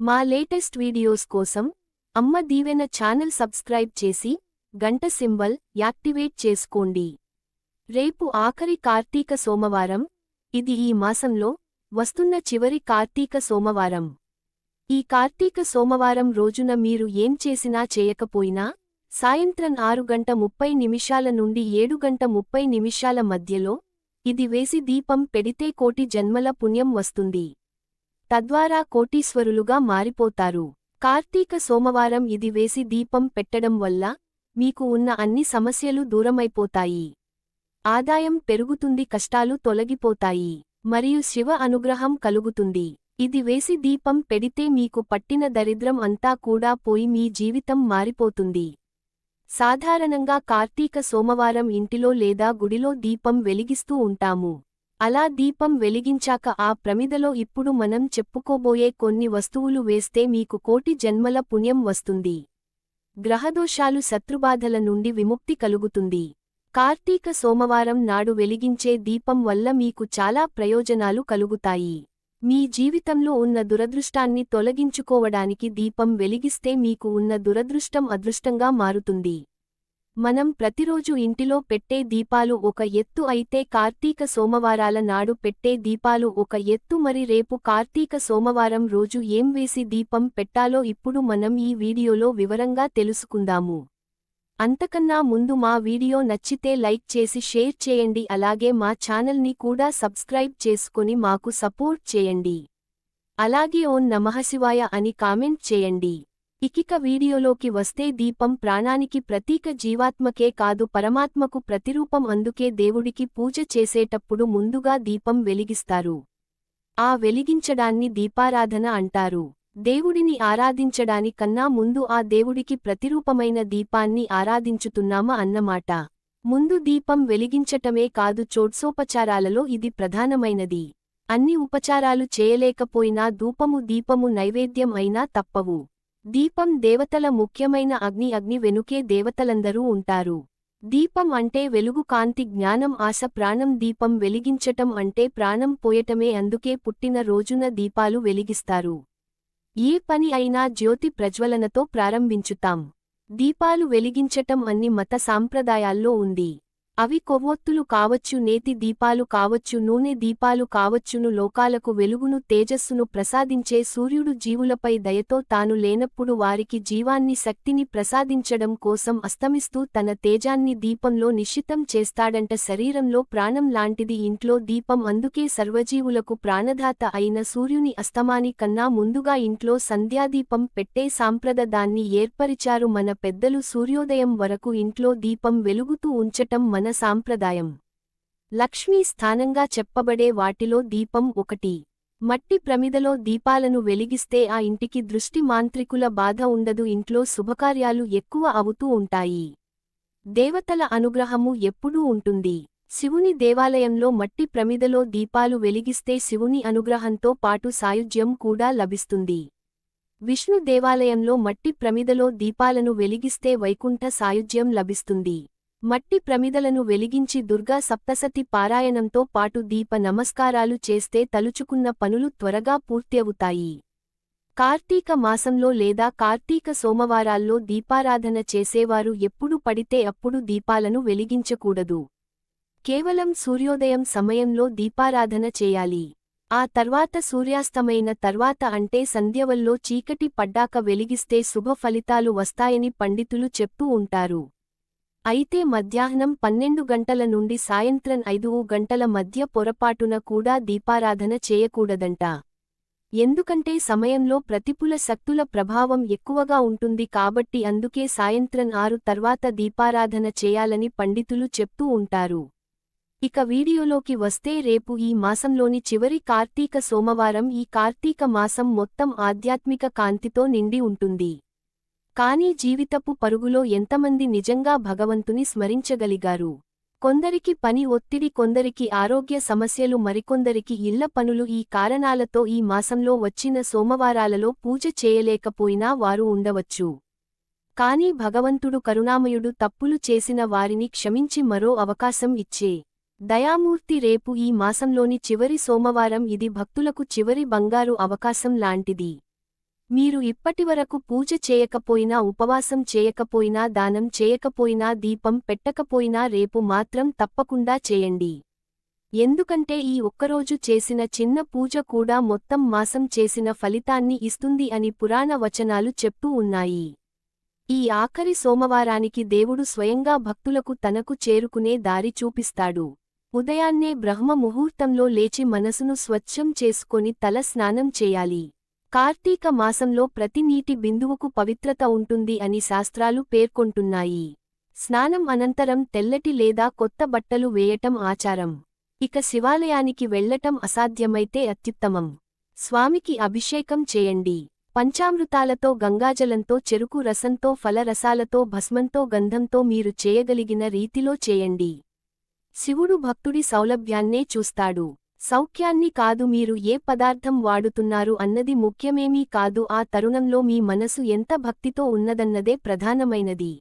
మా latest videos కోసం అమ్మ దీవెన ఛానల్ సబ్స్క్రైబ్ చేసి గంట సింబల్ యాక్టివేట్ చేసుకోండి. రేపు ఆఖరి కార్తీక సోమవారం ఇది ఈ మాసంలో వస్తున్న చివరి కార్తీక సోమవారం. ఈ కార్తీక సోమవారం రోజున మీరు ఏం చేసినా చేయకపోయినా సాయంత్రం ఆరు గంట ముప్పై నిమిషాల నుండి ఏడు గంట ముప్పై నిమిషాల మధ్యలో ఇది వేసి దీపం పెడితే కోటి జన్మల పుణ్యం వస్తుంది. తద్వారా కోటీశ్వరులుగా మారిపోతారు. కార్తీక సోమవారం ఇది వేసి దీపం పెట్టడం వల్ల మీకు ఉన్న అన్ని సమస్యలు దూరమైపోతాయి. ఆదాయం పెరుగుతుంది కష్టాలు తొలగిపోతాయి. మరియు శివ అనుగ్రహం కలుగుతుంది. ఇది వేసి దీపం పెడితే మీకు పట్టిన దరిద్రం అంతా కూడా పోయి మీ జీవితం మారిపోతుంది. సాధారణంగా కార్తీక సోమవారం ఇంటిలో లేదా గుడిలో దీపం వెలిగిస్తూ ఉంటాము. అలా దీపం వెలిగించాక ఆ ప్రమిదలో ఇప్పుడు మనం చెప్పుకోబోయే కొన్ని వస్తువులు వేస్తే మీకు కోటి జన్మల పుణ్యం వస్తుంది. గ్రహదోషాలు శత్రుబాధల నుండి విముక్తి కలుగుతుంది. కార్తీక సోమవారం నాడు వెలిగించే దీపం వల్ల మీకు చాలా ప్రయోజనాలు కలుగుతాయి. మీ జీవితంలో ఉన్న దురదృష్టాన్ని తొలగించుకోవడానికి దీపం వెలిగిస్తే మీకు ఉన్న దురదృష్టం అదృష్టంగా మారుతుంది. మనం ప్రతిరోజు ఇంటిలో పెట్టే దీపాలు ఒక ఎత్తు అయితే కార్తీక సోమవారాల నాడు పెట్టే దీపాలు ఒక ఎత్తు. మరి రేపు కార్తీక సోమవారం రోజు ఏం వేసి దీపం పెట్టాలో ఇప్పుడు మనం ఈ వీడియోలో వివరంగా తెలుసుకుందాము. అంతకన్నా ముందు మా వీడియో నచ్చితే లైక్ చేసి షేర్ చేయండి. అలాగే మా ఛానల్ని కూడా సబ్స్క్రైబ్ చేసుకుని మాకు సపోర్ట్ చేయండి. అలాగే ఓం నమఃశివాయ అని కామెంట్ చేయండి. ఇకిక వీడియోలోకి వస్తే దీపం ప్రాణానికి ప్రతీక జీవాత్మకే కాదు పరమాత్మకు ప్రతిరూపం అందుకే దేవుడికి పూజ చేసేటప్పుడు ముందుగా దీపం వెలిగిస్తారు. ఆ వెలిగించడాన్ని దీపారాధన అంటారు. దేవుడిని ఆరాధించడానికన్నా ముందు ఆ దేవుడికి ప్రతిరూపమైన దీపాన్ని ఆరాధించుతున్నామా అన్నమాట. ముందు దీపం వెలిగించటమే కాదు చోట్సోపచారాలలో ఇది ప్రధానమైనది. అన్ని ఉపచారాలు చేయలేకపోయినా ధూపము దీపము నైవేద్యం అయినా తప్పవు. దీపం దేవతల ముఖ్యమైన అగ్ని అగ్ని వెనుకే దేవతలందరూ ఉంటారు. దీపం అంటే వెలుగు కాంతి జ్ఞానం ఆశ ప్రాణం. దీపం వెలిగించటం అంటే ప్రాణం పోయటమే అందుకే పుట్టిన రోజున దీపాలు వెలిగిస్తారు. ఏ పని అయినా జ్యోతి ప్రజ్వలనతో ప్రారంభించుతాం. దీపాలు వెలిగించటం అన్ని మత సాంప్రదాయాల్లో ఉంది. అవి కొవ్వొత్తులు కావచ్చు నేతి దీపాలు కావచ్చు నూనె దీపాలు కావచ్చును లోకాలకు వెలుగును తేజస్సును ప్రసాదించే సూర్యుడు జీవులపై దయతో తాను లేనప్పుడు వారికి జీవాన్ని శక్తిని ప్రసాదించడం కోసం అస్తమిస్తూ తన తేజాన్ని దీపంలో నిశ్చితం చేస్తాడంట. శరీరంలో ప్రాణం లాంటిది ఇంట్లో దీపం అందుకే సర్వజీవులకు ప్రాణదాత అయిన సూర్యుని అస్తమాని కన్నా ముందుగా ఇంట్లో సంధ్యాదీపం పెట్టే సాంప్రదాయాన్ని ఏర్పరిచారు మన పెద్దలు. సూర్యోదయం వరకు ఇంట్లో దీపం వెలుగుతూ ఉంచటం మన సాంప్రదాయం. లక్ష్మీ స్థానంగా చెప్పబడే వాటిలో దీపం ఒకటి. మట్టి ప్రమిదలో దీపాలను వెలిగిస్తే ఆ ఇంటికి దృష్టి మాంత్రికుల బాధ ఉండదు ఇంట్లో శుభకార్యాలు ఎక్కువ అవుతూ ఉంటాయి. దేవతల అనుగ్రహము ఎప్పుడూ ఉంటుంది. శివుని దేవాలయంలో మట్టి ప్రమిదలో దీపాలు వెలిగిస్తే శివుని అనుగ్రహంతో పాటు సాయుధ్యం కూడా లభిస్తుంది. విష్ణు దేవాలయంలో మట్టి ప్రమిదలో దీపాలను వెలిగిస్తే వైకుంఠ సాయుధ్యం లభిస్తుంది. మట్టి ప్రమిదలను వెలిగించి దుర్గా సప్తసతి పారాయణంతో పాటు దీప నమస్కారాలు చేస్తే తలుచుకున్న పనులు త్వరగా పూర్త్యవుతాయి కార్తీక మాసంలో లేదా కార్తీక సోమవారాల్లో దీపారాధన చేసేవారు ఎప్పుడు పడితే అప్పుడు దీపాలను వెలిగించకూడదు. కేవలం సూర్యోదయం సమయంలో దీపారాధన చేయాలి. ఆ తర్వాత సూర్యాస్తమైన తర్వాత అంటే సంధ్యవల్లో చీకటి పడ్డాక వెలిగిస్తే శుభ ఫలితాలు వస్తాయని పండితులు చెప్తూ ఉంటారు. అయితే మధ్యాహ్నం పన్నెండు గంటల నుండి సాయంత్రం ఐదు గంటల మధ్య పొరపాటున కూడా దీపారాధన చేయకూడదంట. ఎందుకంటే సమయంలో ప్రతికూల శక్తుల ప్రభావం ఎక్కువగా ఉంటుంది కాబట్టి అందుకే సాయంత్రం ఆరు తర్వాత దీపారాధన చేయాలని పండితులు చెప్తూ ఉంటారు. ఇక వీడియోలోకి వస్తే రేపు ఈ మాసంలోని చివరి కార్తీక సోమవారం ఈ కార్తీక మాసం మొత్తం ఆధ్యాత్మిక కాంతితో నిండి ఉంటుంది. కానీ జీవితపు పరుగులో ఎంతమంది నిజంగా భగవంతుని స్మరించగలిగారు? కొందరికి పని ఒత్తిడి కొందరికి ఆరోగ్య సమస్యలు మరికొందరికి ఇళ్ళ పనులు ఈ కారణాలతో ఈ మాసంలో వచ్చిన సోమవారాలలో పూజ చేయలేకపోయినా వారు ఉండవచ్చు. కాని భగవంతుడు కరుణామయుడు తప్పులు చేసిన వారిని క్షమించి మరో అవకాశం ఇచ్చే దయామూర్తి రేపు ఈ మాసంలోని చివరి సోమవారం ఇది భక్తులకు చివరి బంగారు అవకాశం లాంటిది. మీరు ఇప్పటివరకు పూజ చేయకపోయినా ఉపవాసం చేయకపోయినా దానం చేయకపోయినా దీపం పెట్టకపోయినా రేపు మాత్రం తప్పకుండా చేయండి. ఎందుకంటే ఈ ఒక్కరోజు చేసిన చిన్న పూజ కూడా మొత్తం మాసం చేసిన ఫలితాన్ని ఇస్తుంది అని పురాణ వచనాలు చెప్తూ ఉన్నాయి. ఈ ఆఖరి సోమవారానికి దేవుడు స్వయంగా భక్తులకు తనకు చేరుకునే దారి చూపిస్తాడు. ఉదయాన్నే బ్రహ్మ ముహూర్తంలో లేచి మనసును స్వచ్ఛం చేసుకొని తల స్నానం చేయాలి. కార్తీక మాసంలో ప్రతి నీటి బిందువుకు పవిత్రత ఉంటుంది అని శాస్త్రాలు పేర్కొంటున్నాయి. స్నానం అనంతరం తెల్లటి లేదా కొత్త బట్టలు వేయటం ఆచారం. ఇక శివాలయానికి వెళ్ళటం అసాధ్యమైతే అత్యుత్తమం. స్వామికి అభిషేకం చేయండి. పంచామృతాలతో గంగాజలంతో చెరుకు రసంతో ఫలరసాలతో భస్మంతో గంధంతో మీరు చేయగలిగిన రీతిలో చేయండి. శివుడు భక్తుడి సౌలభ్యాన్నే చూస్తాడు. సౌఖ్యాన్ని కాదు మీరు ఏ పదార్థం వాడుతున్నారు అన్నది ముఖ్యమేమీ కాదు ఆ తరుణంలో మీ మనసు ఎంత భక్తితో ఉన్నదన్నదే ప్రధానమైనది.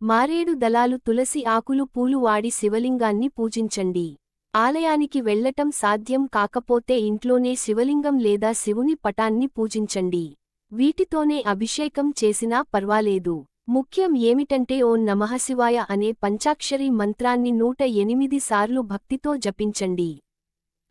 మారేడు దళాలు తులసి ఆకులు పూలు వాడి శివలింగాన్ని పూజించండి. ఆలయానికి వెళ్ళటం సాధ్యం కాకపోతే ఇంట్లోనే శివలింగం లేదా శివుని పటాన్ని పూజించండి. వీటితోనే అభిషేకం చేసినా పర్వాలేదు. ముఖ్యం ఏమిటంటే ఓం నమఃశివాయ అనే పంచాక్షరీ మంత్రాన్ని నూట ఎనిమిది సార్లు భక్తితో జపించండి.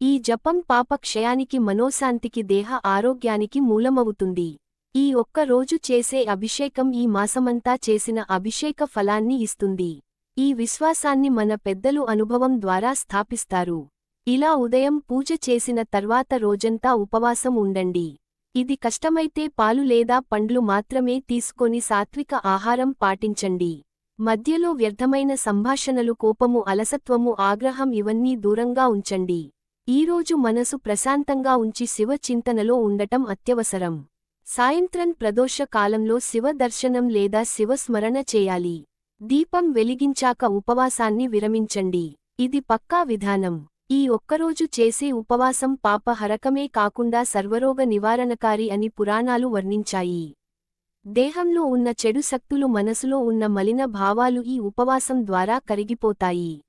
ఈ జపం పాపక్షయానికి మనోశాంతికి దేహ ఆరోగ్యానికి మూలమవుతుంది. ఈ ఒక్క రోజు చేసే అభిషేకం ఈ మాసమంతా చేసిన అభిషేక ఫలాన్ని ఇస్తుంది. ఈ విశ్వాసాన్ని మన పెద్దలు అనుభవం ద్వారా స్థాపిస్తారు. ఇలా ఉదయం పూజ చేసిన తర్వాత రోజంతా ఉపవాసం ఉండండి. ఇది కష్టమైతే పాలు లేదా పండ్లు మాత్రమే తీసుకొని సాత్విక ఆహారం పాటించండి. మధ్యలో వ్యర్థమైన సంభాషణలు కోపము అలసత్వము ఆగ్రహం ఇవన్నీ దూరంగా ఉంచండి. ఈరోజు మనసు ప్రశాంతంగా ఉంచి శివ చింతనలో ఉండటం అత్యవసరం. సాయంత్రం ప్రదోష కాలంలో శివ దర్శనం లేదా శివ స్మరణ చేయాలి. దీపం వెలిగించాక ఉపవాసాన్ని విరమించండి. ఇది పక్కా విధానం. ఈ ఒక్కరోజు చేసే ఉపవాసం పాపహరకమే కాకుండా సర్వరోగ నివారణకారి అని పురాణాలు వర్ణించాయి. దేహంలో ఉన్న చెడు శక్తులు మనసులో ఉన్న మలిన భావాలు ఈ ఉపవాసం ద్వారా కరిగిపోతాయి.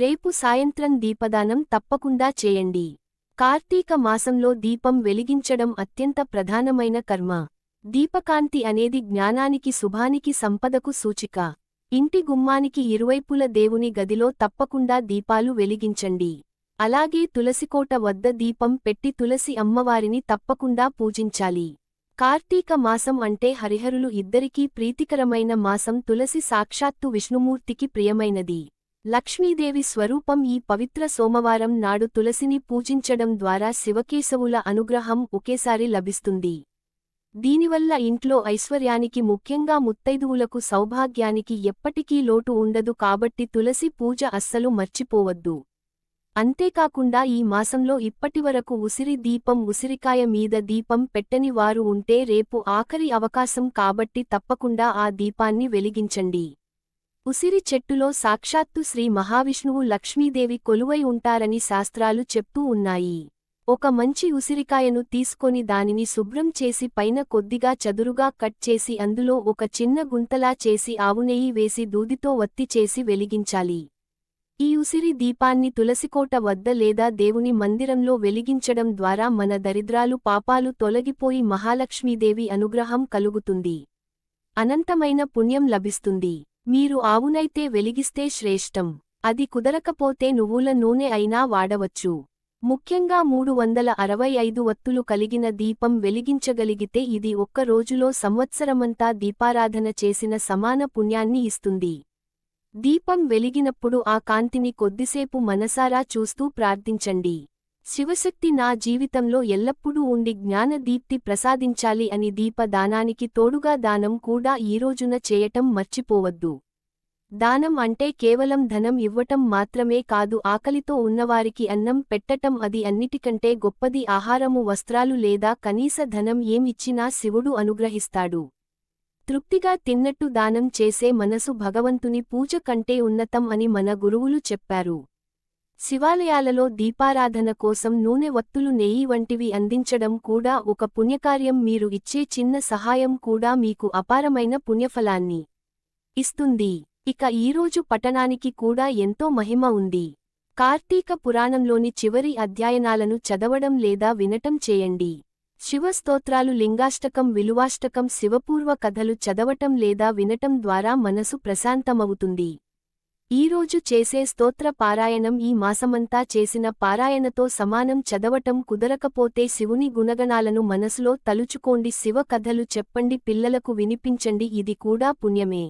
రేపు సాయంత్రం దీపదానం తప్పకుండా చేయండి. కార్తీక మాసంలో దీపం వెలిగించడం అత్యంత ప్రధానమైన కర్మ. దీపకాంతి అనేది జ్ఞానానికి శుభానికి సంపదకు సూచిక. ఇంటి గుమ్మానికి ఇరువైపుల దేవుని గదిలో తప్పకుండా దీపాలు వెలిగించండి. అలాగే తులసికోట వద్ద దీపం పెట్టి తులసి అమ్మవారిని తప్పకుండా పూజించాలి. కార్తీక మాసం అంటే హరిహరులు ఇద్దరికీ ప్రీతికరమైన మాసం తులసి సాక్షాత్తు విష్ణుమూర్తికి ప్రియమైనది. లక్ష్మీదేవి స్వరూపం ఈ పవిత్ర సోమవారం నాడు తులసిని పూజించడం ద్వారా శివకేశవుల అనుగ్రహం ఒకేసారి లభిస్తుంది. దీనివల్ల ఇంట్లో ఐశ్వర్యానికి ముఖ్యంగా ముత్తైదువులకు సౌభాగ్యానికి ఎప్పటికీ లోటు ఉండదు కాబట్టి తులసి పూజ అస్సలు మర్చిపోవద్దు. అంతేకాకుండా ఈ మాసంలో ఇప్పటివరకు ఉసిరి దీపం ఉసిరికాయ మీద దీపం పెట్టని వారు ఉంటే రేపు ఆఖరి అవకాశం కాబట్టి తప్పకుండా ఆ దీపాన్ని వెలిగించండి. ఉసిరి చెట్టులో సాక్షాత్తు శ్రీ మహావిష్ణువు లక్ష్మీదేవి కొలువై ఉంటారని శాస్త్రాలు చెప్తూ ఉన్నాయి. ఒక మంచి ఉసిరికాయను తీసుకొని దానిని శుభ్రం చేసి పైన కొద్దిగా చదురుగా కట్ చేసి అందులో ఒక చిన్న గుంతలా చేసి ఆవునెయ్యి వేసి దూదితో వత్తి చేసి వెలిగించాలి. ఈ ఉసిరి దీపాన్ని తులసికోట వద్ద లేదా దేవుని మందిరంలో వెలిగించడం ద్వారా మన దరిద్రాలు పాపాలు తొలగిపోయి మహాలక్ష్మీదేవి అనుగ్రహం కలుగుతుంది. అనంతమైన పుణ్యం లభిస్తుంది. మీరు ఆవునైతే వెలిగిస్తే శ్రేష్టం. అది కుదరకపోతే నువ్వుల నూనె అయినా వాడవచ్చు. ముఖ్యంగా మూడు వందల అరవై ఐదు వత్తులు కలిగిన దీపం వెలిగించగలిగితే ఇది ఒక్క రోజులో సంవత్సరమంతా దీపారాధన చేసిన సమాన పుణ్యాన్ని ఇస్తుంది. దీపం వెలిగినప్పుడు ఆ కాంతిని కొద్దిసేపు మనసారా చూస్తూ ప్రార్థించండి. శివశక్తి నా జీవితంలో ఎల్లప్పుడూ ఉండి జ్ఞానదీప్తి ప్రసాదించాలి అని దీప దానానికి తోడుగా దానం కూడా ఈరోజున చేయటం మర్చిపోవద్దు. దానం అంటే కేవలం ధనం ఇవ్వటం మాత్రమే కాదు ఆకలితో ఉన్నవారికి అన్నం పెట్టటం అది అన్నిటికంటే గొప్పది. ఆహారము వస్త్రాలు లేదా కనీస ధనం ఏమిచ్చినా శివుడు అనుగ్రహిస్తాడు. తృప్తిగా తిన్నట్టు దానం చేసే మనసు భగవంతుని పూజ కంటే ఉన్నతం అని మన గురువులు చెప్పారు. శివాలయాలలో దీపారాధన కోసం నూనె వత్తులు నెయ్యి వంటివి అందించడం కూడా ఒక పుణ్యకార్యం. మీరు ఇచ్చే చిన్న సహాయం కూడా మీకు అపారమైన పుణ్యఫలాన్ని ఇస్తుంది. ఇక ఈరోజు పఠనానికి కూడా ఎంతో మహిమ ఉంది. కార్తీక పురాణంలోని చివరి అధ్యయనాలను చదవడం లేదా వినటం చేయండి. శివస్తోత్రాలు లింగాష్టకం విలువాష్టకం శివపూర్వ కథలు చదవటం లేదా వినటం ద్వారా మనసు ప్రశాంతమవుతుంది. ఈరోజు చేసే స్తోత్ర పారాయణం ఈ మాసమంతా చేసిన పారాయణతో సమానం చదవటం కుదరకపోతే శివుని గుణగణాలను మనసులో తలుచుకోండి శివ కథలు చెప్పండి పిల్లలకు వినిపించండి ఇది కూడా పుణ్యమే.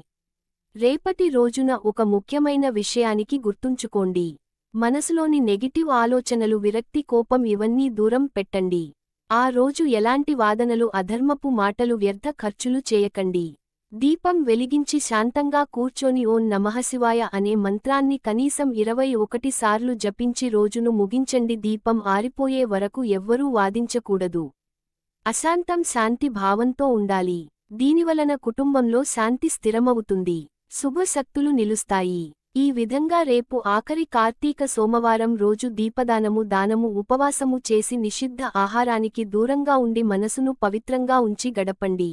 రేపటి రోజున ఒక ముఖ్యమైన విషయానికి గుర్తుంచుకోండి. మనసులోని నెగిటివ్ ఆలోచనలు విరక్తి కోపం ఇవన్నీ దూరం పెట్టండి. ఆ రోజు ఎలాంటి వాదనలు అధర్మపు మాటలు వ్యర్థ ఖర్చులు చేయకండి. దీపం వెలిగించి శాంతంగా కూర్చొని ఓం నమఃశివాయ అనే మంత్రాన్ని కనీసం ఇరవై ఒకటి సార్లు జపించి రోజును ముగించండి. దీపం ఆరిపోయే వరకు ఎవ్వరూ వాదించకూడదు. అశాంతం శాంతి భావంతో ఉండాలి. దీనివలన కుటుంబంలో శాంతి స్థిరమవుతుంది. శుభశక్తులు నిలుస్తాయి. ఈ విధంగా రేపు ఆఖరి కార్తీక సోమవారం రోజు దీపదానము దానము ఉపవాసము చేసి నిషిద్ధ ఆహారానికి దూరంగా ఉండి మనసును పవిత్రంగా ఉంచి గడపండి.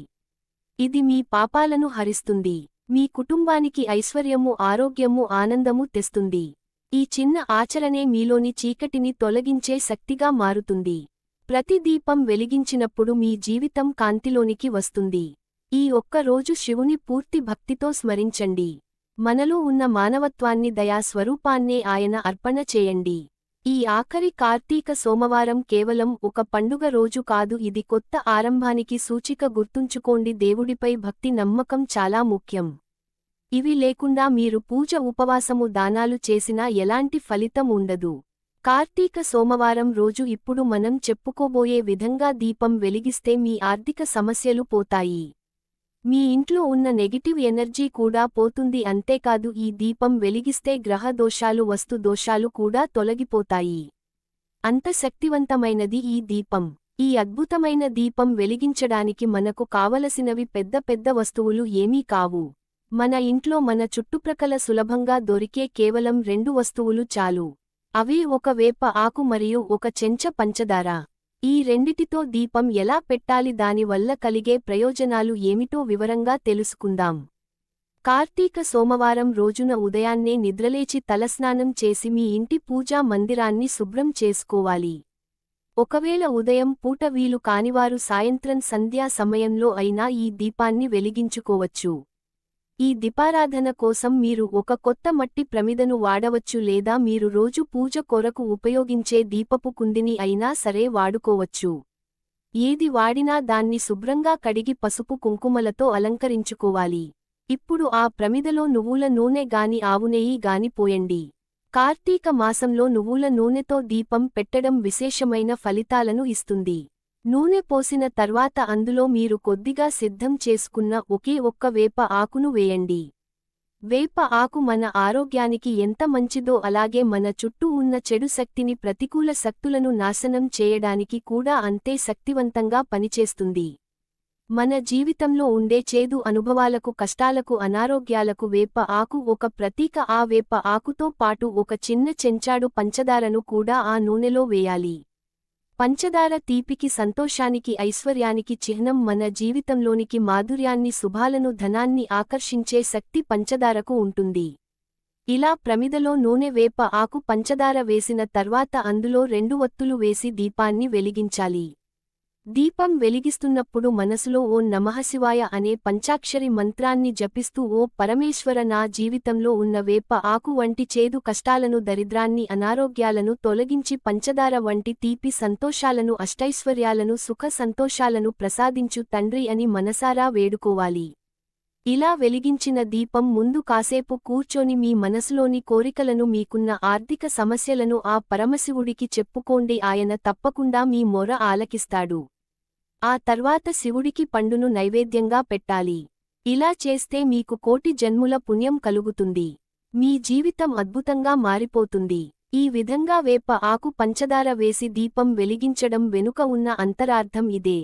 ఇది మీ పాపాలను హరిస్తుంది. మీ కుటుంబానికి ఐశ్వర్యము ఆరోగ్యము ఆనందము తెస్తుంది. ఈ చిన్న ఆచరణే మీలోని చీకటిని తొలగించే శక్తిగా మారుతుంది. ప్రతి దీపం వెలిగించినప్పుడు మీ జీవితం కాంతిలోనికి వస్తుంది. ఈ ఒక్క రోజు శివుని పూర్తి భక్తితో స్మరించండి. మనలో ఉన్న మానవత్వాన్ని దయా స్వరూపాన్నే ఆయన అర్పణ చేయండి. ఈ ఆఖరి కార్తీక సోమవారం కేవలం ఒక పండుగ రోజు కాదు ఇది కొత్త ఆరంభానికి సూచిక గుర్తుంచుకోండి. దేవుడిపై భక్తి నమ్మకం చాలా ముఖ్యం. ఇవి లేకుండా మీరు పూజ ఉపవాసము దానాలు చేసినా ఎలాంటి ఫలితం ఉండదు. కార్తీక సోమవారం రోజు ఇప్పుడు మనం చెప్పుకోబోయే విధంగా దీపం వెలిగిస్తే మీ ఆర్థిక సమస్యలు పోతాయి. మీ ఇంట్లో ఉన్న నెగిటివ్ ఎనర్జీ కూడా పోతుంది అంతేకాదు ఈ దీపం వెలిగిస్తే గ్రహ దోషాలు వస్తు దోషాలు కూడా తొలగిపోతాయి. అంత శక్తివంతమైనది ఈ దీపం. ఈ అద్భుతమైన దీపం వెలిగించడానికి మనకు కావలసినవి పెద్ద పెద్ద వస్తువులు ఏమీ కావు. మన ఇంట్లో మన చుట్టుప్రక్కల సులభంగా దొరికే కేవలం రెండు వస్తువులు చాలు. అవి ఒక వేప ఆకు మరియు ఒక చెంచ పంచదార. ఈ రెండిటితో దీపం ఎలా పెట్టాలి దానివల్ల కలిగే ప్రయోజనాలు ఏమిటో వివరంగా తెలుసుకుందాం. కార్తీక సోమవారం రోజున ఉదయాన్నే నిద్రలేచి తలస్నానం చేసి మీ ఇంటి పూజా మందిరాన్ని శుభ్రం చేసుకోవాలి. ఒకవేళ ఉదయం పూట వీలు కానివారు సాయంత్రం సంధ్యా సమయంలో అయినా ఈ దీపాన్ని వెలిగించుకోవచ్చు. ఈ దీపారాధన కోసం మీరు ఒక కొత్త మట్టి ప్రమిదను వాడవచ్చు లేదా మీరు రోజు పూజ కొరకు ఉపయోగించే దీపపు కుందిని అయినా సరే వాడుకోవచ్చు. ఏది వాడినా దాన్ని శుభ్రంగా కడిగి పసుపు కుంకుమలతో అలంకరించుకోవాలి. ఇప్పుడు ఆ ప్రమిదలో నువ్వుల నూనె గాని ఆవునేయి గాని పోయండి. కార్తీక మాసంలో నువ్వుల నూనెతో దీపం పెట్టడం విశేషమైన ఫలితాలను ఇస్తుంది. నూనె పోసిన తర్వాత అందులో మీరు కొద్దిగా సిద్ధం చేసుకున్న ఒకే ఒక్క వేప ఆకును వేయండి. వేప ఆకు మన ఆరోగ్యానికి ఎంత మంచిదో అలాగే మన చుట్టూ ఉన్న చెడు శక్తిని ప్రతికూల శక్తులను నాశనం చేయడానికి కూడా అంతే శక్తివంతంగా పనిచేస్తుంది. మన జీవితంలో ఉండే చేదు అనుభవాలకు కష్టాలకు అనారోగ్యాలకు వేప ఆకు ఒక ప్రతీక. ఆ వేప ఆకుతో పాటు ఒక చిన్న చెంచాడు పంచదారను కూడా ఆ నూనెలో వేయాలి. పంచదార తీపికి సంతోషానికి ఐశ్వర్యానికి చిహ్నం మన జీవితంలోనికి మాధుర్యాన్ని శుభాలను ధనాన్ని ఆకర్షించే శక్తి పంచదారకు ఉంటుంది. ఇలా ప్రమిదలో నూనె వేప ఆకు పంచదార వేసిన తర్వాత అందులో రెండు వత్తులు వేసి దీపాన్ని వెలిగించాలి. దీపం వెలిగిస్తున్నప్పుడు మనసులో ఓ నమఃశివాయ అనే పంచాక్షరి మంత్రాన్ని జపిస్తూ ఓ పరమేశ్వర నా జీవితంలో ఉన్న వేప ఆకు వంటి చేదు కష్టాలను దరిద్రాన్ని అనారోగ్యాలను తొలగించి పంచదార వంటి తీపి సంతోషాలను అష్టైశ్వర్యాలను సుఖ సంతోషాలను ప్రసాదించు తండ్రి అని మనసారా వేడుకోవాలి. ఇలా వెలిగించిన దీపం ముందు కాసేపు కూర్చొని మీ మనసులోని కోరికలను మీకున్న ఆర్థిక సమస్యలను ఆ పరమశివుడికి చెప్పుకోండి. ఆయన తప్పకుండా మీ మొర ఆలకిస్తాడు. ఆ తర్వాత శివుడికి పండును నైవేద్యంగా పెట్టాలి. ఇలా చేస్తే మీకు కోటి జన్ముల పుణ్యం కలుగుతుంది. మీ జీవితం అద్భుతంగా మారిపోతుంది. ఈ విధంగా వేప ఆకు పంచదార వేసి దీపం వెలిగించడం వెనుక ఉన్న అంతరార్థం ఇదే.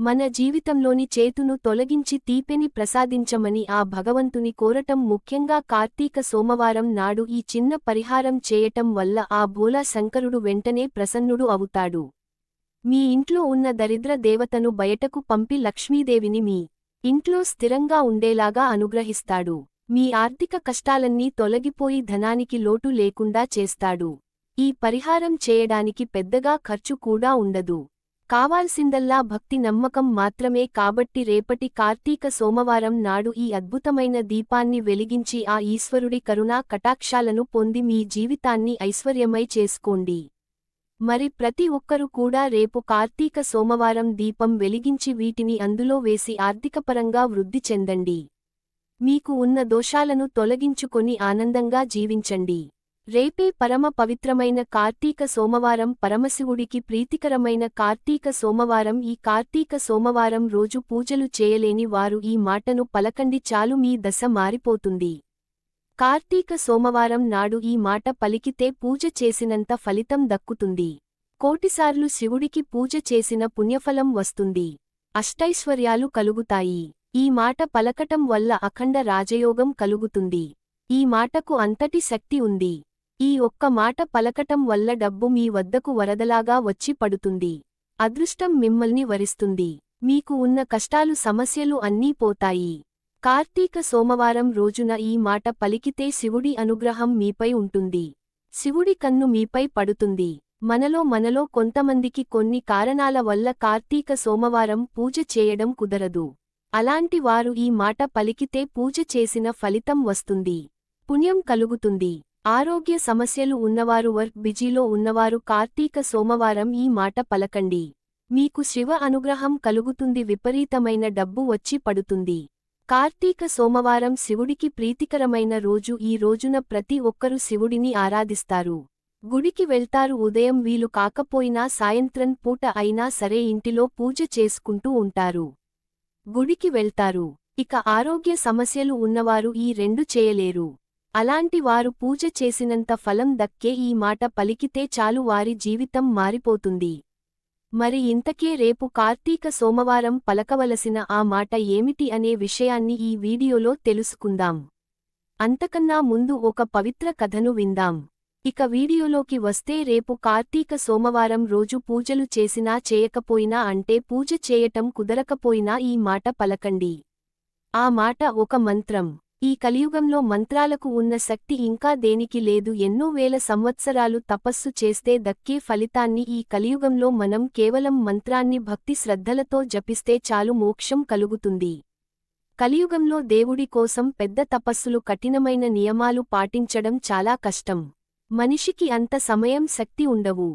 మన జీవితంలోని చేతును తొలగించి తీపెని ప్రసాదించమని ఆ భగవంతుని కోరటం ముఖ్యంగా కార్తీక సోమవారం నాడు ఈ చిన్న పరిహారం చేయటం వల్ల ఆ భోలా శంకరుడు వెంటనే ప్రసన్నుడు అవుతాడు. మీ ఇంట్లో ఉన్న దరిద్ర దేవతను బయటకు పంపి లక్ష్మీదేవిని మీ ఇంట్లో స్థిరంగా ఉండేలాగా అనుగ్రహిస్తాడు. మీ ఆర్థిక కష్టాలన్నీ తొలగిపోయి ధనానికి లోటు లేకుండా చేస్తాడు. ఈ పరిహారం చేయడానికి పెద్దగా ఖర్చు కూడా ఉండదు. కావాల్సిందల్లా భక్తి నమ్మకం మాత్రమే కాబట్టి రేపటి కార్తీక సోమవారం నాడు ఈ అద్భుతమైన దీపాన్ని వెలిగించి ఆ ఈశ్వరుడి కరుణా కటాక్షాలను పొంది మీ జీవితాన్ని ఐశ్వర్యమై చేసుకోండి. మరి ప్రతి ఒక్కరూ కూడా రేపు కార్తీక సోమవారం దీపం వెలిగించి వీటిని అందులో వేసి ఆర్థికపరంగా వృద్ధి చెందండి. మీకు ఉన్న దోషాలను తొలగించుకొని ఆనందంగా జీవించండి. రేపే పరమ పవిత్రమైన కార్తీక సోమవారం పరమశివుడికి ప్రీతికరమైన కార్తీక సోమవారం. ఈ కార్తీక సోమవారం రోజు పూజలు చేయలేని వారు ఈ మాటను పలకండి చాలు మీ దశ మారిపోతుంది. కార్తీక సోమవారం నాడు ఈ మాట పలికితే పూజ చేసినంత ఫలితం దక్కుతుంది. కోటిసార్లు శివుడికి పూజ చేసిన పుణ్యఫలం వస్తుంది. అష్టైశ్వర్యాలు కలుగుతాయి. ఈ మాట పలకటం వల్ల అఖండ రాజయోగం కలుగుతుంది. ఈ మాటకు అంతటి శక్తి ఉంది. ఈ ఒక్క మాట పలకటం వల్ల డబ్బు మీ వద్దకు వరదలాగా వచ్చి పడుతుంది. అదృష్టం మిమ్మల్ని వరిస్తుంది. మీకు ఉన్న కష్టాలు సమస్యలు అన్నీ పోతాయి. కార్తీక సోమవారం రోజున ఈ మాట పలికితే శివుడి అనుగ్రహం మీపై ఉంటుంది. శివుడి కన్ను మీపై పడుతుంది. మనలో మనలో కొంతమందికి కొన్ని కారణాల వల్ల కార్తీక సోమవారం పూజ చేయడం కుదరదు. అలాంటి వారు ఈ మాట పలికితే పూజ చేసిన ఫలితం వస్తుంది. పుణ్యం కలుగుతుంది. ఆరోగ్య సమస్యలు ఉన్నవారు వర్క్ బిజీలో ఉన్నవారు కార్తీక సోమవారం ఈ మాట పలకండి. మీకు శివ అనుగ్రహం కలుగుతుంది విపరీతమైన డబ్బు వచ్చి పడుతుంది. కార్తీక సోమవారం శివుడికి ప్రీతికరమైన రోజు ఈ రోజున ప్రతి ఒక్కరూ శివుడిని ఆరాధిస్తారు. గుడికి వెళ్తారు ఉదయం వీలు కాకపోయినా సాయంత్రం పూట అయినా సరే ఇంటిలో పూజ చేసుకుంటూ ఉంటారు. గుడికి వెళ్తారు. ఇక ఆరోగ్య సమస్యలు ఉన్నవారు ఈ రెండు చేయలేరు. అలాంటి వారు పూజ చేసినంత ఫలం దక్కే ఈ మాట పలికితే చాలు వారి జీవితం మారిపోతుంది. మరి ఇంతకే రేపు కార్తీక సోమవారం పలకవలసిన ఆ మాట ఏమిటి అనే విషయాన్ని ఈ వీడియోలో తెలుసుకుందాం. అంతకన్నా ముందు ఒక పవిత్ర కథను విందాం. ఇక వీడియోలోకి వస్తే రేపు కార్తీక సోమవారం రోజు పూజలు చేసినా చేయకపోయినా అంటే పూజ చేయటం కుదరకపోయినా ఈ మాట పలకండి. ఆ మాట ఒక మంత్రం. ఈ కలియుగంలో మంత్రాలకు ఉన్న శక్తి ఇంకా దేనికి లేదు ఎన్నో వేల సంవత్సరాలు తపస్సు చేస్తే దక్కే ఫలితాన్ని ఈ కలియుగంలో మనం కేవలం మంత్రాన్ని భక్తి శ్రద్ధలతో జపిస్తే చాలు మోక్షం కలుగుతుంది. కలియుగంలో దేవుడి కోసం పెద్ద తపస్సులు కఠినమైన నియమాలు పాటించడం చాలా కష్టం. మనిషికి అంత సమయం శక్తి ఉండవు.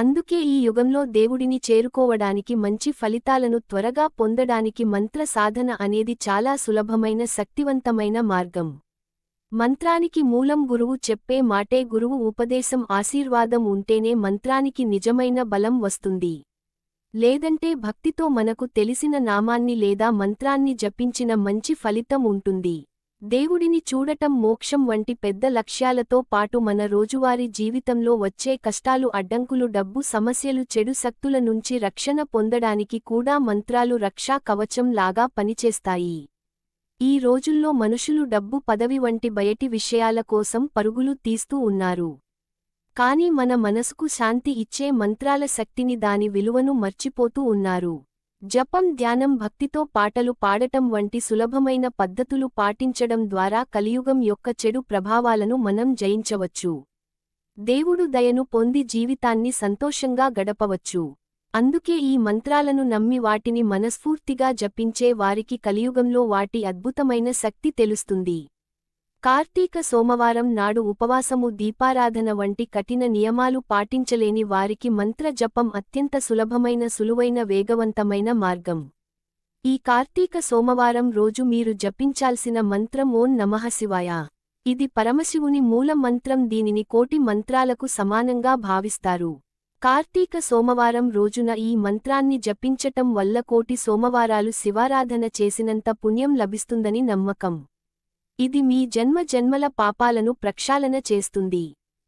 అందుకే ఈ యుగంలో దేవుడిని చేరుకోవడానికి మంచి ఫలితాలను త్వరగా పొందడానికి మంత్ర సాధన అనేది చాలా సులభమైన శక్తివంతమైన మార్గం. మంత్రానికి మూలం గురువు చెప్పే మాటే గురువు ఉపదేశం ఆశీర్వాదం ఉంటేనే మంత్రానికి నిజమైన బలం వస్తుంది. లేదంటే భక్తితో మనకు తెలిసిన నామాన్ని లేదా మంత్రాన్ని జపించిన మంచి ఫలితం ఉంటుంది. దేవుడిని చూడటం మోక్షం వంటి పెద్ద లక్ష్యాలతో పాటు మన రోజువారీ జీవితంలో వచ్చే కష్టాలు అడ్డంకులు డబ్బు సమస్యలు చెడు శక్తుల నుంచి రక్షణ పొందడానికి కూడా మంత్రాలు రక్షా కవచం లాగా పనిచేస్తాయి. ఈ రోజుల్లో మనుషులు డబ్బు పదవి వంటి బయటి విషయాల కోసం పరుగులు తీస్తూ ఉన్నారు. కాని మన మనసుకు శాంతి ఇచ్చే మంత్రాల శక్తిని దాని విలువను మర్చిపోతూ ఉన్నారు. జపం ధ్యానం భక్తితో పాటలు పాడటం వంటి సులభమైన పద్ధతులు పాటించడం ద్వారా కలియుగం యొక్క చెడు ప్రభావాలను మనం జయించవచ్చు. దేవుడు దయను పొంది జీవితాన్ని సంతోషంగా గడపవచ్చు. అందుకే ఈ మంత్రాలను నమ్మి వాటిని మనస్ఫూర్తిగా జపించే వారికి కలియుగంలో వాటి అద్భుతమైన శక్తి తెలుస్తుంది. కార్తీక సోమవారం నాడు ఉపవాసము దీపారాధన వంటి కఠిన నియమాలు పాటించలేని వారికి మంత్ర జపం అత్యంత సులభమైన సులువైన వేగవంతమైన మార్గం. ఈ కార్తీక సోమవారం రోజు మీరు జపించాల్సిన మంత్రం ఓం నమః శివాయ. ఇది పరమశివుని మూల మంత్రం దీనిని కోటి మంత్రాలకు సమానంగా భావిస్తారు. కార్తీక సోమవారం రోజున ఈ మంత్రాన్ని జపించటం వల్ల కోటి సోమవారాలు శివారాధన చేసినంత పుణ్యం లభిస్తుందని నమ్మకం. ఇది మీ జన్మ జన్మల పాపాలను ప్రక్షాళన చేస్తుంది.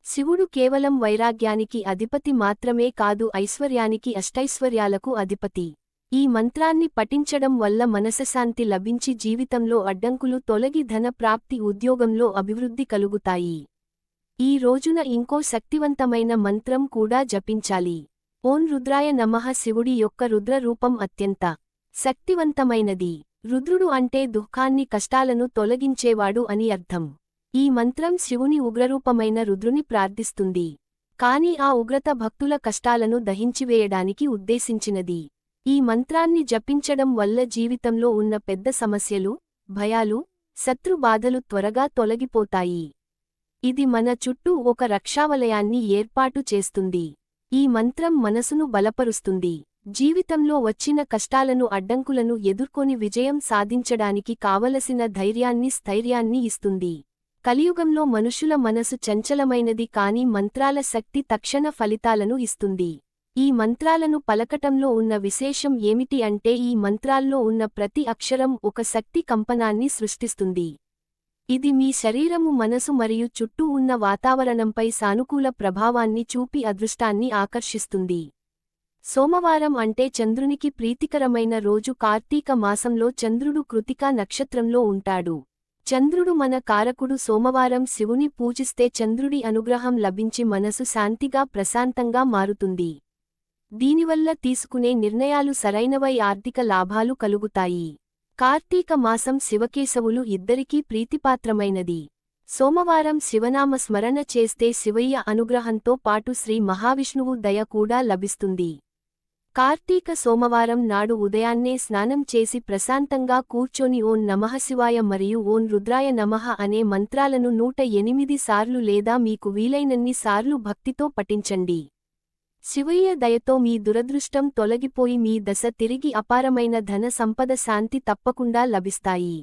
శివుడు కేవలం వైరాగ్యానికి అధిపతి మాత్రమే కాదు ఐశ్వర్యానికి అష్టైశ్వర్యాలకు అధిపతి. ఈ మంత్రాన్ని పఠించడం వల్ల మనసశాంతి లభించి జీవితంలో అడ్డంకులు తొలగి ధన ప్రాప్తి ఉద్యోగంలో అభివృద్ధి కలుగుతాయి. ఈ రోజున ఇంకో శక్తివంతమైన మంత్రం కూడా జపించాలి. ఓం రుద్రాయ నమః శివుడి యొక్క రుద్ర రూపం అత్యంత శక్తివంతమైనది. రుద్రుడు అంటే దుఃఖాన్ని కష్టాలను తొలగించేవాడు అని అర్థం. ఈ మంత్రం శివుని ఉగ్రరూపమైన రుద్రుని ప్రార్థిస్తుంది. కాని ఆ ఉగ్రత భక్తుల కష్టాలను దహించివేయడానికి ఉద్దేశించినది. ఈ మంత్రాన్ని జపించడం వల్ల జీవితంలో ఉన్న పెద్ద సమస్యలు భయాలు శత్రుబాధలు త్వరగా తొలగిపోతాయి. ఇది మన చుట్టూ ఒక రక్షావలయాన్ని ఏర్పాటు చేస్తుంది. ఈ మంత్రం మనసును బలపరుస్తుంది. జీవితంలో వచ్చిన కష్టాలను అడ్డంకులను ఎదుర్కొని విజయం సాధించడానికి కావలసిన ధైర్యాన్ని స్థైర్యాన్ని ఇస్తుంది. కలియుగంలో మనుషుల మనసు చంచలమైనది కాని మంత్రాల శక్తి తక్షణ ఫలితాలను ఇస్తుంది. ఈ మంత్రాలను పలకటంలో ఉన్న విశేషం ఏమిటి అంటే ఈ మంత్రాల్లో ఉన్న ప్రతి అక్షరం ఒక శక్తి కంపనాన్ని సృష్టిస్తుంది. ఇది మీ శరీరము మనసు మరియు చుట్టూ ఉన్న వాతావరణంపై సానుకూల ప్రభావాన్ని చూపి అదృష్టాన్ని ఆకర్షిస్తుంది. సోమవారం అంటే చంద్రునికి ప్రీతికరమైన రోజు కార్తీక మాసంలో చంద్రుడు కృతికా నక్షత్రంలో ఉంటాడు. చంద్రుడు మన కారకుడు సోమవారం శివుని పూజిస్తే చంద్రుడి అనుగ్రహం లభించి మనసు శాంతిగా ప్రశాంతంగా మారుతుంది. దీనివల్ల తీసుకునే నిర్ణయాలు సరైనవై ఆర్థిక లాభాలు కలుగుతాయి. కార్తీక మాసం శివకేశవులు ఇద్దరికీ ప్రీతిపాత్రమైనది. సోమవారం శివనామ స్మరణ చేస్తే శివయ్య అనుగ్రహంతో పాటు శ్రీ మహావిష్ణువు దయ కూడా లభిస్తుంది. కార్తీక సోమవారం నాడు ఉదయాన్నే స్నానం చేసి ప్రశాంతంగా కూర్చొని ఓం నమఃశివాయ మరియు ఓం రుద్రాయ నమః అనే మంత్రాలను నూట ఎనిమిది సార్లు లేదా మీకు వీలైనన్ని సార్లు భక్తితో పఠించండి. శివయ్య దయతో మీ దురదృష్టం తొలగిపోయి మీ దశ తిరిగి అపారమైన ధన సంపద శాంతి తప్పకుండా లభిస్తాయి.